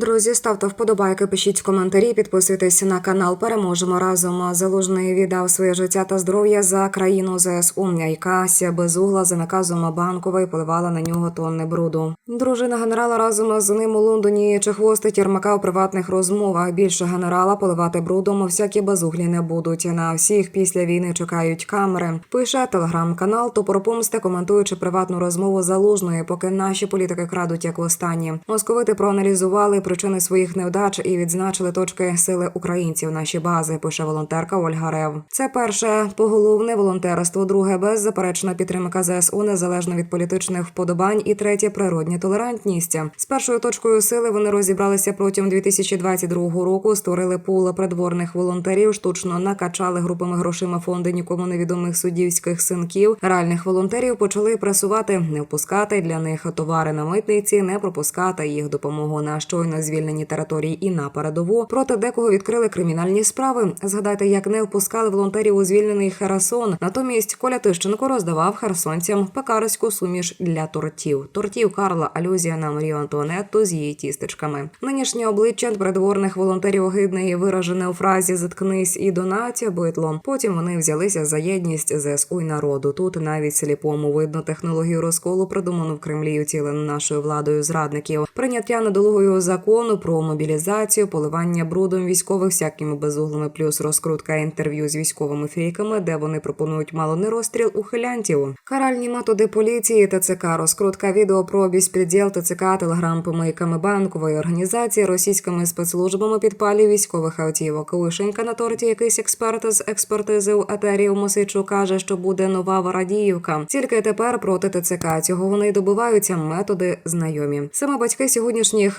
Друзі, ставте вподобайки, пишіть коментарі, підписуйтесь на канал. Переможемо разом. Залужний віддав своє життя та здоров'я за країну ЗСУ, яка ся безугла за наказом банкової поливала на нього тонни бруду. Дружина генерала разом з ним у Лондоні чехвостить Єрмака у приватних розмовах. Більше генерала поливати брудом всякі безуглі не будуть. На всіх після війни чекають камери. Пише телеграм-канал Топор Помсти, коментуючи приватну розмову залужної, поки наші політики крадуть як востаннє. Московити проаналізували причини своїх невдач і відзначили точки сили українців. Наші бази пише волонтерка Ольга Рев. Це перше поголовне волонтерство, друге беззаперечна підтримка ЗСУ незалежно від політичних вподобань, і третє природня толерантність. З першою точкою сили вони розібралися протягом 2022 року. Створили пул придворних волонтерів, штучно накачали групами грошима фонди нікому невідомих суддівських синків. Реальних волонтерів почали пресувати, не впускати для них товари на митниці, не пропускати їх допомогу на щойно звільнені території і на передову. Проти декого відкрили кримінальні справи. Згадайте, як не впускали волонтерів у звільнений Херсон. Натомість Коля Тищенко роздавав херсонцям пекарську суміш для тортів. Тортів Карла алюзія на Марію Антуанетту з її тістечками. Нинішнє обличчя придворних волонтерів огидне і виражене у фразі Заткнись і донатя битло. Потім вони взялися за єдність ЗСУ й народу. Тут навіть сліпому видно технологію розколу, придуману в Кремлі, і втілену нашою владою зрадників. Прийняття недолугою закону про мобілізацію, поливання брудом військових всякими безуглими, плюс розкрутка інтерв'ю з військовими фейками, де вони пропонують мало не розстріл ухилянтів. Каральні методи поліції, ТЦК, розкрутка відео про безпреділ ТЦК, телеграм-помийками банкової організації, російськими спецслужбами підпалів військових автівок. Вишенька на торті якийсь експерт з експертизи у етері у Мосичу каже, що буде нова Варадіївка. Тільки тепер проти ТЦК цього вони добиваються методи знайомі. Саме батьки сьогоднішніх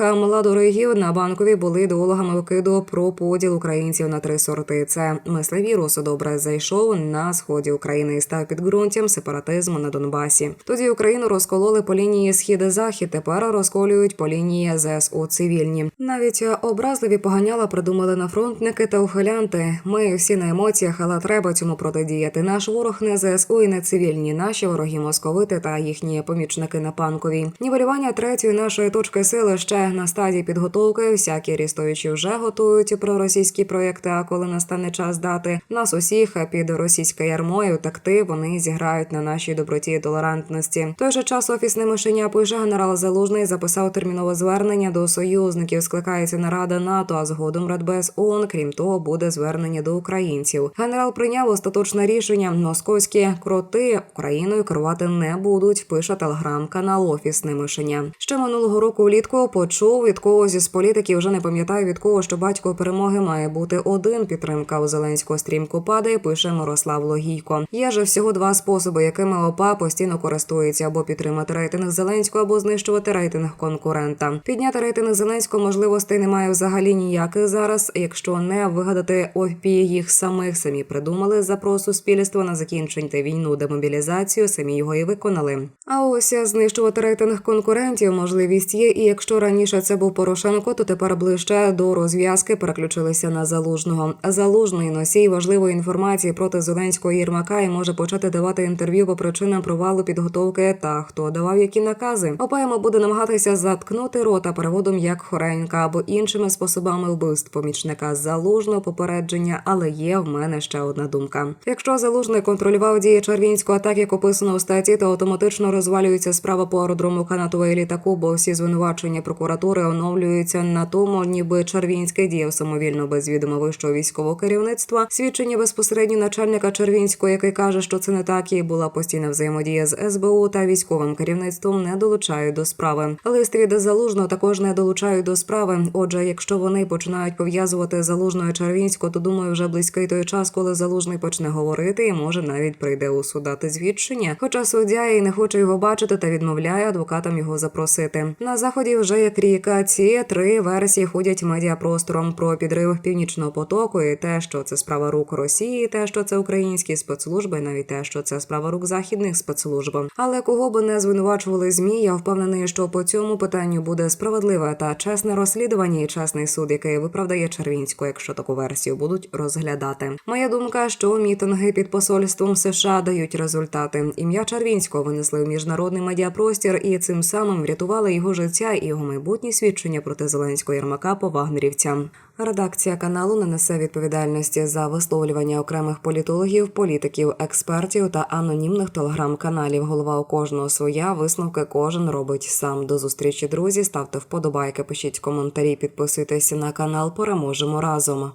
младоригів на банковій були ідеологами викиду про поділ українців на три сорти. Це мислевірус добре зайшов на сході України і став підґрунтям сепаратизму на Донбасі. Тоді Україну розкололи по лінії схід-захід. Тепер розколюють по лінії ЗСУ цивільні. Навіть образливі поганяла придумали на фронтники та ухилянти. Ми всі на емоціях, але треба цьому протидіяти. Наш ворог не ЗСУ і не цивільні. Наші вороги московити та їхні помічники на панковій. Нівелювання третьої нашої точки сили ще на стадії підготовки. Всякі рістовичі вже готують проросійські проєкти. А коли настане час дати нас усіх під російське ярмо і втекти, вони зіграють на нашій доброті і толерантності. Той же час офісне мишеня пише генерал Залужний записав термінове звернення до союзників. Скликається нарада НАТО, а згодом Радбез ООН. Крім того, буде звернення до українців. Генерал прийняв остаточне рішення. Московські кроти Україною керувати не будуть. Пише телеграм-канал Офісне мишеня. Ще минулого року влітку почув від когось із політиків. Вже не пам'ятаю від кого, що батько перемоги має бути один. Підтримка у Зеленського стрімко падає. Пише Мирослав Логійко. Є же всього два способи, якими ОПА постійно користується або підтримати рейтинг Зеленського, або знищувати рейтинг конкурента. Підняти рейтинг Зеленського можливостей немає взагалі ніяких зараз, якщо не вигадати ОПІ їх самих самі придумали запрос суспільства на закінчення війну, демобілізацію, самі його і виконали. А ось знищувати рейтинг конкурентів можливість є. І якщо раніше це був Порошенко, то тепер ближче до розв'язки переключилися на залужного. Залужний носій важливої інформації проти Зеленського Єрмака і може почати давати інтерв'ю по причинам провалу підготовки та хто давав які накази. Опаємо буде намагатися заткнути рота переводом як Хоренька або іншими способами вбивств помічника залужного попередження. Але є в мене ще одна думка. Якщо залужний контролював дії Червінського так, як описано у статті, то автоматично розвалюється справа по аеродрому канатової літаку, бо всі звинувачення прокуратури оновлюються на тому, ніби Червінський діяв самовільно без відома вищого військового керівництва. Свідчення безпосередньо начальника Червінського, який каже, що це не так, і була постійна взаємодія з СБУ та військовим керівництвом, не долучають до справи. Лист від залужного також не долучають до справи. Отже, якщо вони починають пов'язувати залужного і Червінського, то думаю, вже близький той час, коли залужний почне говорити, і може навіть прийде у суд дати звідчення. Хоча суддя і не хоче його бачити та відмовляє адвокатам його запросити. На заході вже як ріка. Ці три версії ходять медіапростором про підрив північного потоку, і те, що це справа рук Росії, те, що це українські спецслужби, навіть те, що це справа рук західних спецслужб. Але кого би не звинувачували змі, я впевнений, що по цьому питанню буде справедливе та чесне розслідування і чесний суд, який виправдає Червінську, якщо таку версію будуть розглядати. Моя думка, що мітинги під посольством США дають результати. Ім'я Червінського винесли в міжнародний медіапростір і цим самим врятували його життя і його майбутні свідчення звинувачення проти Зеленського Єрмака по вагнерівцям. Редакція каналу не несе відповідальності за висловлювання окремих політологів, політиків, експертів та анонімних телеграм-каналів. Голова у кожного своя висновки кожен робить сам. До зустрічі, друзі. Ставте вподобайки, пишіть коментарі, підписуйтесь на канал. Переможемо разом.